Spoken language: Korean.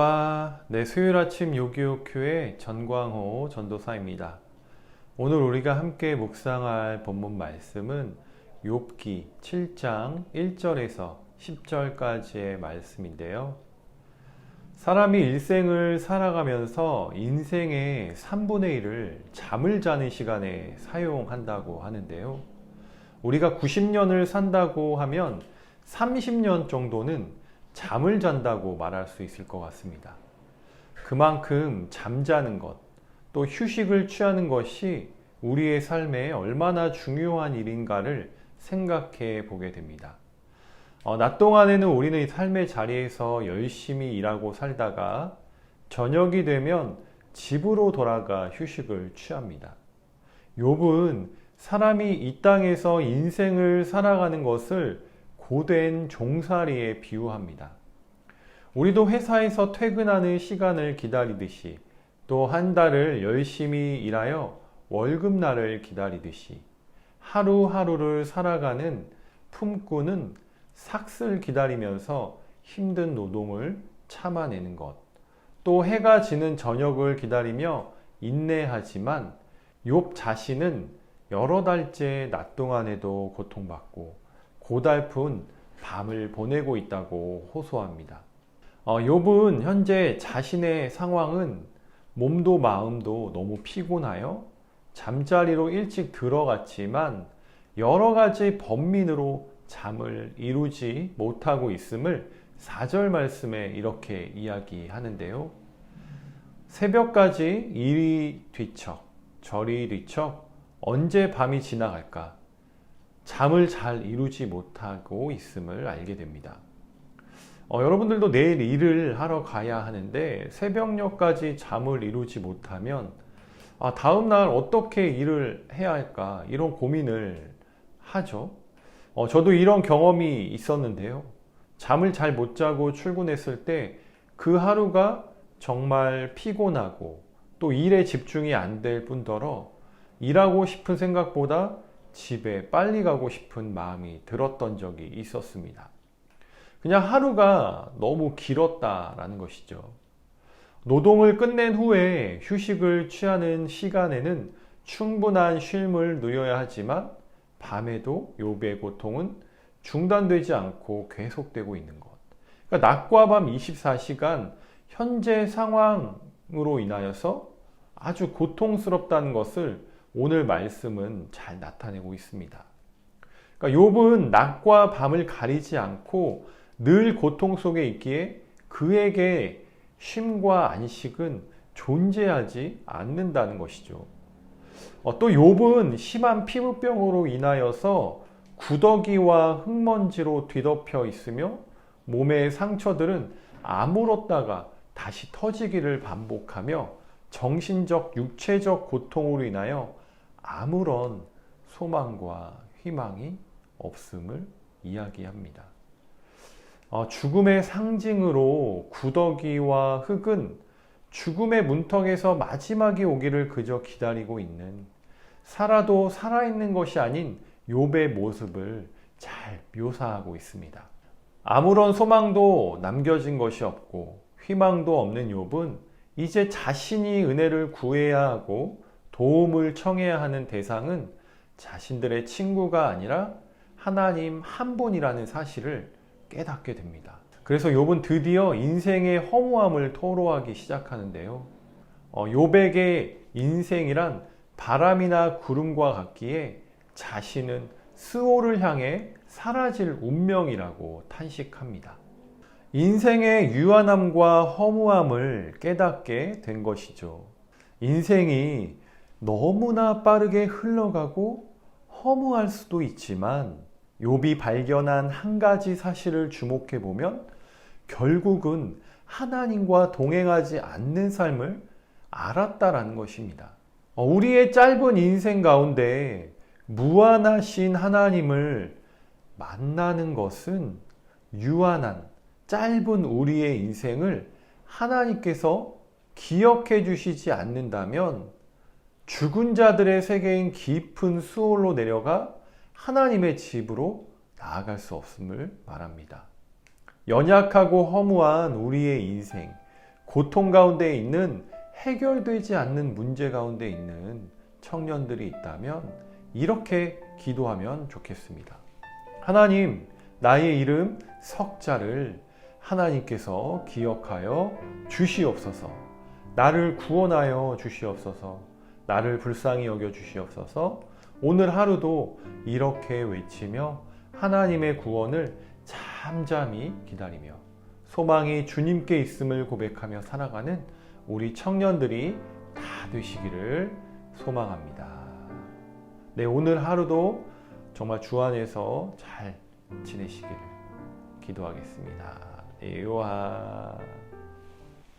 안녕하세요와 네, 수요일 아침 요기요큐의 전광호 전도사입니다. 오늘 우리가 함께 묵상할 본문 말씀은 욥기 7장 1절에서 10절까지의 말씀인데요. 사람이 일생을 살아가면서 인생의 3분의 1을 잠을 자는 시간에 사용한다고 하는데요. 우리가 90년을 산다고 하면 30년 정도는 잠을 잔다고 말할 수 있을 것 같습니다. 그만큼 잠자는 것, 또 휴식을 취하는 것이 우리의 삶에 얼마나 중요한 일인가를 생각해 보게 됩니다. 어, 낮 동안에는 우리는 삶의 자리에서 열심히 일하고 살다가 저녁이 되면 집으로 돌아가 휴식을 취합니다. 욥은 사람이 이 땅에서 인생을 살아가는 것을 고된 종살이에 비유합니다. 우리도 회사에서 퇴근하는 시간을 기다리듯이 또 한 달을 열심히 일하여 월급날을 기다리듯이 하루하루를 살아가는 품꾼은 삭슬 기다리면서 힘든 노동을 참아내는 것. 또 해가 지는 저녁을 기다리며 인내하지만 욥 자신은 여러 달째 낮 동안에도 고통받고 고달픈 밤을 보내고 있다고 호소합니다. 어, 욥은 현재 자신의 상황은 몸도 마음도 너무 피곤하여 잠자리로 일찍 들어갔지만 여러 가지 범민으로 잠을 이루지 못하고 있음을 4절 말씀에 이렇게 이야기하는데요. 새벽까지 이리 뒤척, 저리 뒤척, 언제 밤이 지나갈까? 잠을 잘 이루지 못하고 있음을 알게 됩니다. 어, 여러분들도 내일 일을 하러 가야 하는데 새벽녘까지 잠을 이루지 못하면 아, 다음날 어떻게 일을 해야 할까 이런 고민을 하죠. 어, 저도 이런 경험이 있었는데요. 잠을 잘 못 자고 출근했을 때 그 하루가 정말 피곤하고 또 일에 집중이 안 될 뿐더러 일하고 싶은 생각보다 집에 빨리 가고 싶은 마음이 들었던 적이 있었습니다. 그냥 하루가 너무 길었다라는 것이죠. 노동을 끝낸 후에 휴식을 취하는 시간에는 충분한 쉼을 누려야 하지만 밤에도 요배 고통은 중단되지 않고 계속되고 있는 것. 그러니까 낮과 밤 24시간 현재 상황으로 인하여서 아주 고통스럽다는 것을 오늘 말씀은 잘 나타내고 있습니다. 그러니까 욥은 낮과 밤을 가리지 않고 늘 고통 속에 있기에 그에게 쉼과 안식은 존재하지 않는다는 것이죠. 어, 또 욥은 심한 피부병으로 인하여서 구더기와 흙먼지로 뒤덮여 있으며 몸의 상처들은 아물었다가 다시 터지기를 반복하며 정신적, 육체적 고통으로 인하여 아무런 소망과 희망이 없음을 이야기합니다. 어, 죽음의 상징으로 구더기와 흙은 죽음의 문턱에서 마지막이 오기를 그저 기다리고 있는 살아도 살아있는 것이 아닌 욥의 모습을 잘 묘사하고 있습니다. 아무런 소망도 남겨진 것이 없고 희망도 없는 욥은 이제 자신이 은혜를 구해야 하고 도움을 청해야 하는 대상은 자신들의 친구가 아니라 하나님 한 분이라는 사실을 깨닫게 됩니다. 그래서 욥은 드디어 인생의 허무함을 토로하기 시작하는데요. 어, 욥에게 인생이란 바람이나 구름과 같기에 자신은 스오를 향해 사라질 운명이라고 탄식합니다. 인생의 유한함과 허무함을 깨닫게 된 것이죠. 인생이 너무나 빠르게 흘러가고 허무할 수도 있지만 욥이 발견한 한 가지 사실을 주목해 보면 결국은 하나님과 동행하지 않는 삶을 알았다라는 것입니다. 어, 우리의 짧은 인생 가운데 무한하신 하나님을 만나는 것은 유한한 짧은 우리의 인생을 하나님께서 기억해 주시지 않는다면 죽은 자들의 세계인 깊은 수월로 내려가 하나님의 집으로 나아갈 수 없음을 말합니다. 연약하고 허무한 우리의 인생, 고통 가운데 있는 해결되지 않는 문제 가운데 있는 청년들이 있다면 이렇게 기도하면 좋겠습니다. 하나님, 나의 이름 석자를 하나님께서 기억하여 주시옵소서. 나를 구원하여 주시옵소서. 나를 불쌍히 여겨 주시옵소서. 오늘 하루도 이렇게 외치며 하나님의 구원을 잠잠히 기다리며 소망이 주님께 있음을 고백하며 살아가는 우리 청년들이 다 되시기를 소망합니다. 네, 오늘 하루도 정말 주 안에서 잘 지내시기를 기도하겠습니다. 네, 요하.